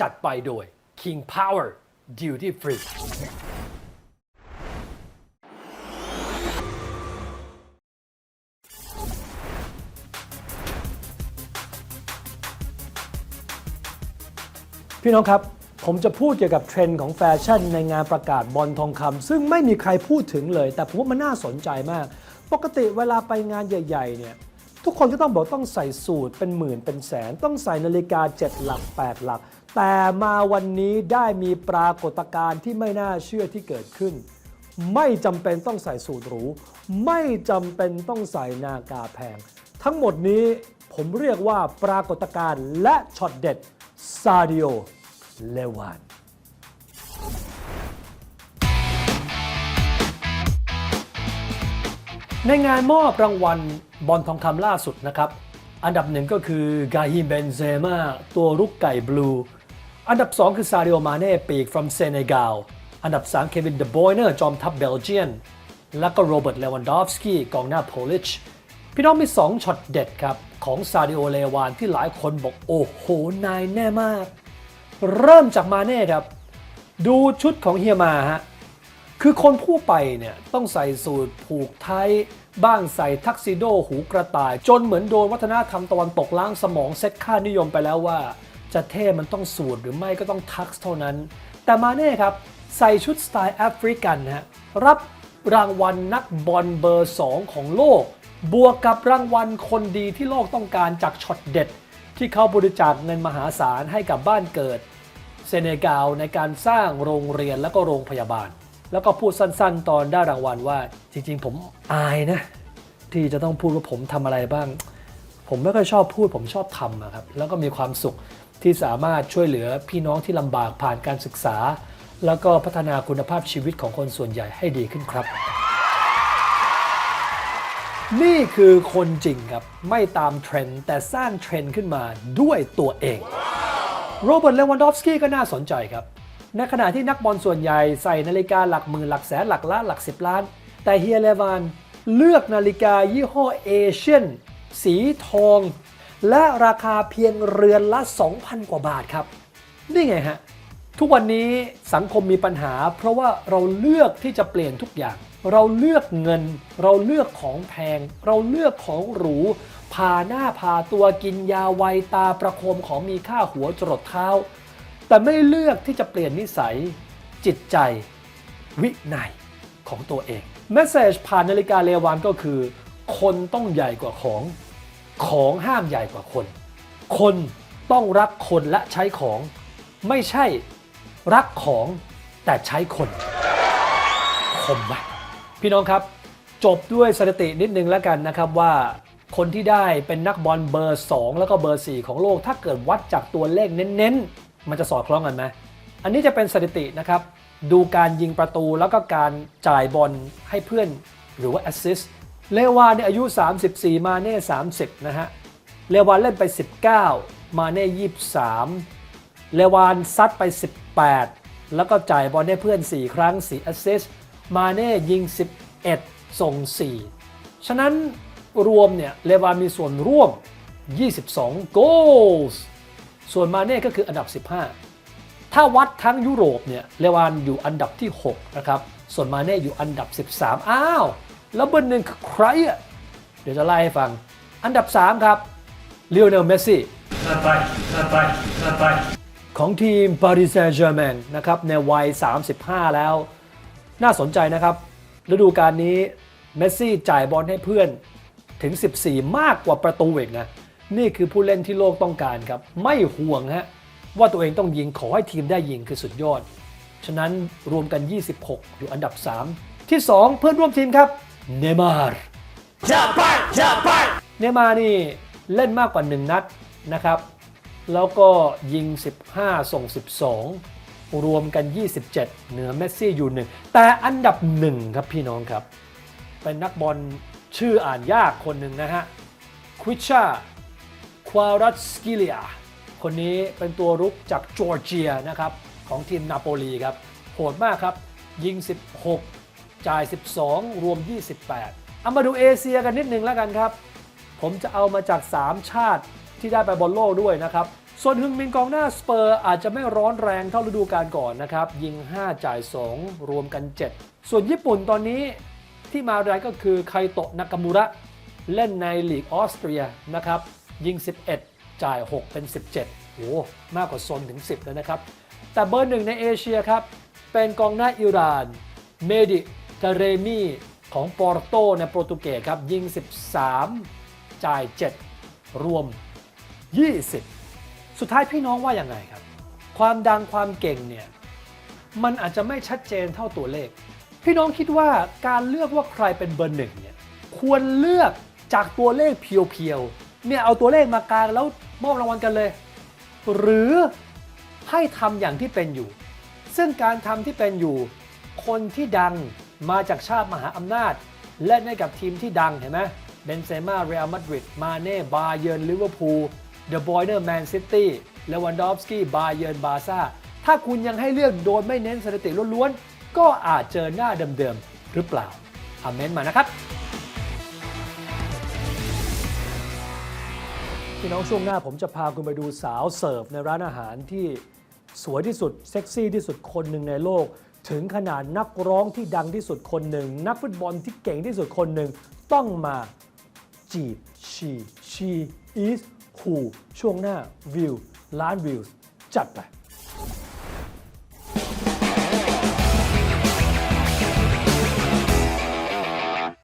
จัดไปโดย King Power Duty Free พี่น้องครับ ผมจะพูดเกี่ยวกับเทรนด์ของแฟชั่นในงานประกาศบอลทองคำซึ่งไม่มีใครพูดถึงเลย แต่ผมว่ามันน่าสนใจมาก ปกติเวลาไปงานใหญ่ ๆ เนี่ย ทุกคนก็ต้องบอกต้องใส่สูตรเป็นหมื่นเป็นแสน ต้องใส่นาฬิกา 7 หลัก 8 หลัก แต่มาวันนี้ได้มีปรากฏการณ์ที่ไม่น่าเชื่อที่เกิดขึ้น ไม่จำเป็นต้องใส่สูตรหรู ไม่จำเป็นต้องใส่นากาแพง ทั้งหมดนี้ผมเรียกว่าปรากฏการณ์และช็อตเด็ดซาดิโอเลวานในงานมอบรางวัลบอลทองคำล่าสุดนะครับ อันดับหนึ่งก็คือกาฮิมเบนเซมาตัวรุกไก่บลู อันดับ 2 คือซาดิโอมาเน่ปีก from เซเนกัลอันดับ 3 เควินเดบอยเนอร์จอมทัพเบลเจียน แล้วก็โรเบิร์ตเลวันดอฟสกี้กองหน้าโพลิชพี่น้องมี 2ช็อตเด็ดครับ ของซาดิโอเลวานที่หลายคนบอก โอ้โห นายแน่มาก เริ่มจากมาเน่ครับ ดูชุดของเฮียมาฮะ คือคนทั่วไปเนี่ย ต้องใส่สูทผูกไทย บ้างใส่ทักซิโดหูกระต่าย จนเหมือนโดนวัฒนธรรมตะวันตกล้างสมองเซตค่านิยมไปแล้วว่า จะเท่มันต้องสูทหรือไม่ก็ต้องทักซ์เท่านั้น แต่มาเน่ครับ ใส่ชุดสไตล์แอฟริกันฮะรับรางวัลนักบอลเบอร์ 2 ของโลก บวกกับรางวัลคนดีที่โลกต้องการจากช็อตเด็ด ที่เขาบริจาคเงินมหาศาลให้กับบ้านเกิด เซเนกัลในการสร้างโรงเรียนและก็โรงพยาบาล แล้วก็พูดสั้นๆ ตอนได้รางวัลว่า จริงๆ ผมอายนะ ที่จะต้องพูดว่าผมทำอะไรบ้าง ผมไม่ค่อยชอบพูดผมชอบทำอะครับแล้วก็มีความสุข ที่สามารถช่วยเหลือพี่น้องที่ลำบากผ่านการศึกษา แล้วก็พัฒนาคุณภาพชีวิตของคนส่วนใหญ่ให้ดีขึ้นครับ นี่คือคนจริงครับ ไม่ตามเทรนด์แต่สร้างเทรนด์ขึ้นมาด้วยตัวเองโรเบิร์ตเลวันดอฟสกี้ก็น่าสนใจครับ ในขณะที่นักบอลส่วนใหญ่ใส่นาฬิกาหลักหมื่นหลักแสนหลักล้านหลักสิบล้าน แต่เฮียเลวานเลือกนาฬิกายี่ห้อเอเชียนสีทอง และราคาเพียงเรือนละ 2,000 กว่าบาทครับ นี่ไงฮะ ทุกวันนี้สังคมมีปัญหา เพราะว่าเราเลือกที่จะเปลี่ยนทุกอย่าง เราเลือกเงิน เราเลือกของแพง เราเลือกของหรู พาหน้าพาตัวกินยาไวตาประโคมของมีค่าหัวจรดเท้า แต่ไม่เลือกที่จะเปลี่ยนนิสัย จิตใจ วินัยของตัวเองเมสเซจผ่านนาฬิกาเลวานก็คือ คนต้องใหญ่กว่าของ ของห้ามใหญ่กว่าคน คนต้องรักคนและใช้ของ ไม่ใช่รักของแต่ใช้คนคมไหมพี่น้องครับ จบด้วยสถิตินิดนึงแล้วกันนะครับว่าคนที่ได้เป็นนักบอลเบอร์ 2 แล้วก็เบอร์ 4 ของโลก ถ้าเกิดวัดจากตัวเลขเน้นๆ มันจะสอดคล้องกันไหมอันนี้จะเป็นสถิตินะครับ ดูการยิงประตูแล้วก็การจ่ายบอลให้เพื่อนหรือว่าแอสซิสต์ เลวานเนี่ยอายุ 34 มาเน่30 นะฮะ เลวานเล่นไป 19 มาเน่23 เลวานซัดไป 18 แล้วก็จ่ายบอลให้เพื่อน 4 ครั้ง 4 แอสซิสต์มาเน่ยิง 11 ส่ง 4 ฉะนั้นรวมเนี่ย เลวานมีส่วนร่วม 22โกลส์ส่วนมาเน่ก็คืออันดับ 15 ถ้าวัดทั้งยุโรปเนี่ย เลวานอยู่อันดับที่ 6 นะครับ ส่วนมาเน่อยู่อันดับ 13 อ้าว แล้วเบอร์หนึ่งคือใครอะเดี๋ยวจะไล่ให้ฟัง อันดับ 3 ครับเลโอเนลเมสซี่ของทีมปารีสแซงต์แชร์แมงนะครับในวัย 35 แล้ว น่าสนใจนะครับ ฤดูกาลนี้เมสซี่จ่ายบอลให้เพื่อนถึง 14 มากกว่าประตูเอกนะ นี่คือผู้เล่นที่โลกต้องการครับ ไม่ห่วงฮะว่าตัวเองต้องยิงขอให้ทีมได้ยิงคือสุดยอด ฉะนั้นรวมกัน 26 อยู่อันดับ 3 ที่ 2 เพื่อนร่วมทีมครับ เนย์มาร์เนย์มาร์นี่เล่นมากกว่า 1 นัดนะครับ แล้วก็ยิง 15 ส่ง 12 รวมกัน 27 เหนือเมสซี่อยู่หนึ่งแต่อันดับหนึ่งครับพี่น้องครับ เป็นนักบอลชื่ออ่านยากคนหนึ่งนะฮะควิชาควารัสสกิเลียคนนี้เป็นตัวรุกจากจอร์เจียนะครับ ของทีมนาโปลีครับ โหดมากครับ ยิง 16 จ่าย 12 รวม 28 เอามาดูเอเชียกันนิดนึงแล้วกันครับ ผมจะเอามาจาก 3 ชาติที่ได้ไปบอลโลกด้วยนะครับ ส่วนฮึงมินกองหน้าสเปอร์อาจจะไม่ร้อนแรงเท่าฤดูกาลก่อนนะครับ ยิง 5 จ่าย 2 รวมกัน 7 ส่วนญี่ปุ่นตอนนี้ที่มาแรงก็คือไคโตะนากามุระเล่นในลีกออสเตรียนะครับยิง 11 จ่าย 6 เป็น 17โอ้มากกว่าโซนถึง 10 แล้วนะครับ แต่เบอร์หนึ่งในเอเชียครับ เป็นกองหน้าอิหร่าน เมดิ กาเรมี่ของปอร์โตในโปรตุเกสครับ ยิง 13 จ่าย 7 รวม 20 สุดท้ายพี่น้องว่าอย่างไงครับ ความดังความเก่งเนี่ย มันอาจจะไม่ชัดเจนเท่าตัวเลข พี่น้องคิดว่าการเลือกว่าใครเป็นเบอร์หนึ่งเนี่ยควรเลือกจากตัวเลขเพียวๆเนี่ยเอาตัวเลขมากลางแล้วมอบรางวัลกันเลย หรือให้ทำอย่างที่เป็นอยู่ ซึ่งการทำที่เป็นอยู่ คนที่ดัง มาจากชาติมหาอำนาจ และในกับทีมที่ดังเห็นไหมเบนเซม่าเรอัลมาดริดมาเน่บาเยิร์นลิเวอร์พูลเดอะบอยเนอร์แมนซิตี้เลวันดอฟสกี้บาเยิร์นบาซ่าถ้าคุณยังให้เลือกโดยไม่เน้นสถิติล้วนๆ ก็อาจเจอหน้าเดิมๆ หรือเปล่าคอมเมนต์มานะครับพี่น้องช่วงหน้าผมจะพาคุณไปดูสาวเสิร์ฟในร้านอาหารที่สวยที่สุด เซ็กซี่ที่สุดคนหนึ่งในโลก ถึงขนาดนักร้องที่ดังที่สุดคนหนึ่ง นักฟุตบอลที่เก่งที่สุดคนหนึ่ง ต้องมาจีบชี she is who ช่วงหน้าวิวล้านวิวจัดไป